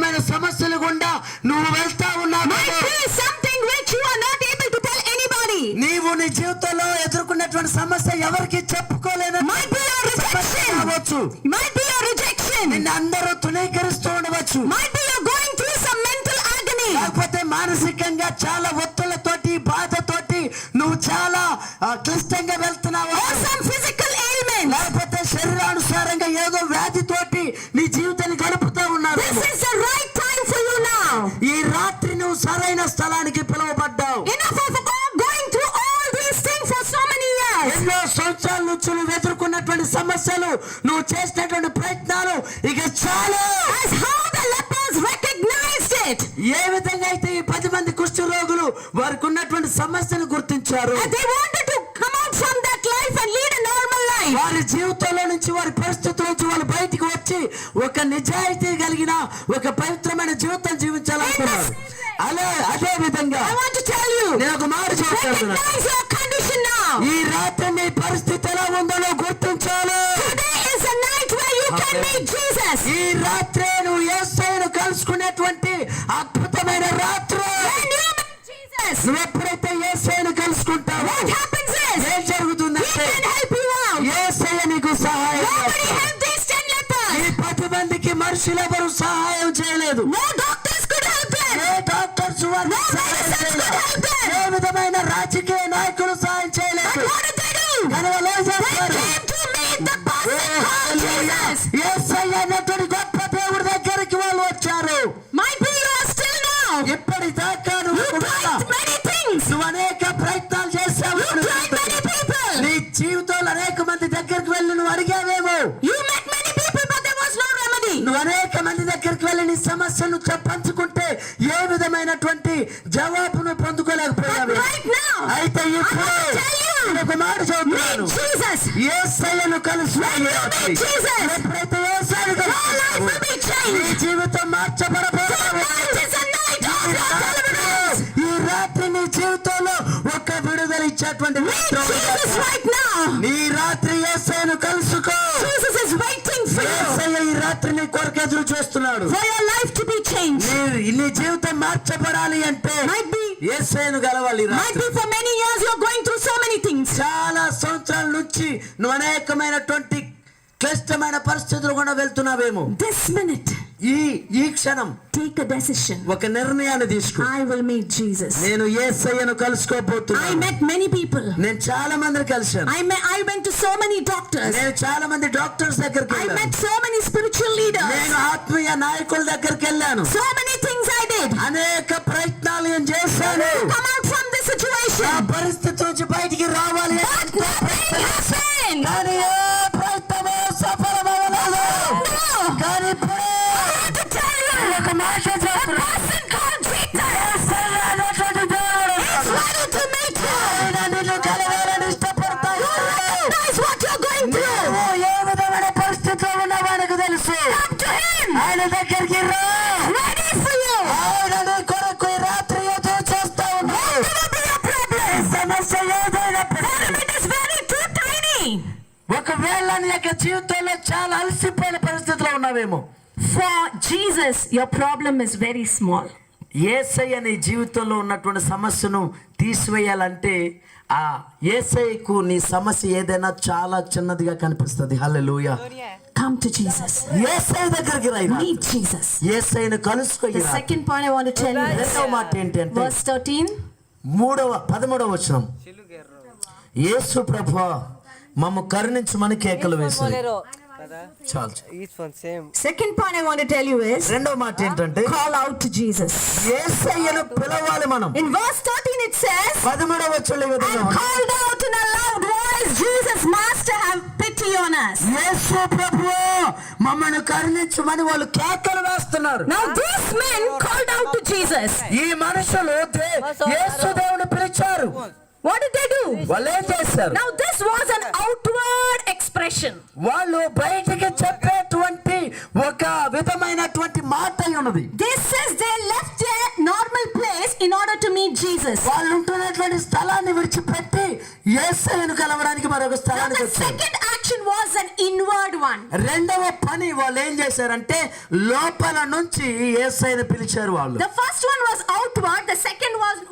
రకమైన సమస్యలు గుండా నువ్వు వెళ్తా ఉన్నావు. నీవు నీ జీవితంలో ఎదుర్కొన్నటువంటి సమస్య ఎవరికి చెప్పుకోలేదు కావచ్చు. అందరూ తునీకరిస్తూ ఉండవచ్చు. లేకపోతే మానసికంగా చాలా ఒత్తులతోటి బాధతోటి నువ్వు చాలా క్లిష్టంగా వెళ్తా ఎన్నో సంవత్సరాల నుంచి నువ్వు ఎదుర్కొన్నటువంటి సమస్యలు నువ్వు చేసినటువంటి ప్రయత్నాలు ఇక చాలు. ఏ విధంగా అయితే ఈ పది మంది కుష్ఠ రోగులు వారికి ఉన్నటువంటి సమస్యను గుర్తించారు. వారి జీవితంలో నుంచి వారి పరిస్థితుల నుంచి వాళ్ళు బయటికి వచ్చి ఒక నిజాయితీ కలిగిన ఒక పవిత్రమైన జీవితం జీవించాలనుకున్నారు అలా అదే విధంగా. నేను ఒక మాట చెప్తాను ఈ రాత్రి నీ పరిస్థితి ఎలా ఉందో గుర్తించాలి. ఈ రాత్రి నువ్వు యేసును కలుసుకునేటువంటి అద్భుతమైన రాత్రి. నువ్వెప్పుడైతే యేసును కలుసుకుంటావు ఏం జరుగుతుంది నీకు సహాయం ఈ పది మనుషులు ఎవరు సహాయం చేయలేదు. ఏ విధమైన రాజకీయ నాయకులు సహాయం అనేక మంది దగ్గరికి వెళ్ళి నువ్వు అడిగావేమో You met many people, but there was no remedy. నువ్వు అనేక మంది దగ్గరికి వెళ్ళి నీ సమస్యను పంచుకుంటే ఏ విధమైనటువంటి జవాబును పొందుకోలేకపోయావు అయితే ఇప్పుడు ఒక మాట చెబుతున్నాను. యేసయ్యను కలుసు ఎప్పుడైతే నీ. జీవితం of ఈ రాత్రి- నీ జీవితంలో ఒక విడుదల ఇచ్చేటువంటి Jesus right now. నీ రాత్రి యేసయ్యను కలుసుకో Jesus is waiting for you, యేసయ్య ఈ రాత్రి నీ కొరకు ఎదురు చూస్తున్నాడు for your life to be changed. నీ నీ జీవితం మార్చబడాలి అంటే Might be, యేసయ్యను కలవాలి might be for many years you're going through so many things. చాలా సంవత్సరాల నుంచి నువ్వు అనేకమైనటువంటి క్లిష్టమైన పరిస్థితులు కూడా వెళ్తున్నావేమో This minute, ఈ ఈ క్షణం take a decision. ఒక నిర్ణయాన్ని తీసుకో I will meet Jesus. నేను యేసయ్యను I కలుసుకోబోతున్నాను met many people. నేను చాలా మందిని కలిశాను I met, I went to so many doctors. నేను చాలా మంది డాక్టర్స్ దగ్గరికి I వెళ్ళాను met so many spiritual leaders. నేను ఆత్మీయ నాయకుల దగ్గరికి వెళ్ళాను So many things I did. అనేక ప్రయత్నాలు నేను చేశాను Come దగ్గరికి రా. Ready for you. ఆయన నీ కొరకు రాత్రి ఎదురు చేస్తా సమస్య ఏదైనప్పటికీ And it is very too tiny. ఒకవేళ నీ యొక్క జీవితంలో చాలా అలసిపోయిన పరిస్థితిలో ఉన్నావేమో. For Jesus, your problem is very small. ఏసయ్య నీ జీవితంలో ఉన్నటువంటి సమస్యను తీసివేయాలంటే ఆ ఏసయ్యకు నీ సమస్య ఏదైనా చాలా చిన్నదిగా కనిపిస్తుంది. హల్లెలూయా Come to Jesus. ఏసయ్య దగ్గరికి రా Meet Jesus. ఏసయ్యను కలుసుకో ఈ The రాత్రి. second point I want to tell you is రెండవ మాట ఏంటంటే verse 13. మూడవ పదమూడవ వచనం యేసు ప్రభు మమ్మ కరుణించమని కేకలు వేసింది Bolero. Kada? చాలు Each one same. Second point I want to tell you is రెండవ మాట ఏంటంటే call out to Jesus. ఏసయ్యను పిలవాలి మనం In verse 13 it says, పదమూడవ వచనం ఈ విధంగా and ఉంది. called out in a loud voice, Jesus, Master, have pity on us. యేసు ప్రభు మమ్మల్ని కరుణించమని వాళ్ళు కేకలు వేస్తున్నారు Now these men called out to Jesus. ఈ మనుషులు దే- యేసు దేవుని పిలిచారు What did they do? వాళ్ళు ఏం చేస్తారు Now this was an outward expression వాళ్ళు బయటికి చెప్పేటువంటి ఒక విధమైనటువంటి మాట ఉన్నది. This is the left the normal place in order to meet Jesus వాళ్ళు ఉంటున్నటువంటి స్థలాన్ని విడిచిపెట్టి యేసుని కలవడానికి మరొక స్థలానికి వచ్చారు. Second action was an inward one రెండవ పని వాళ్ళు ఏం చేశారంటే లోపల నుంచి యేసుని పిలిచారు వాళ్ళు. The first one was outward second was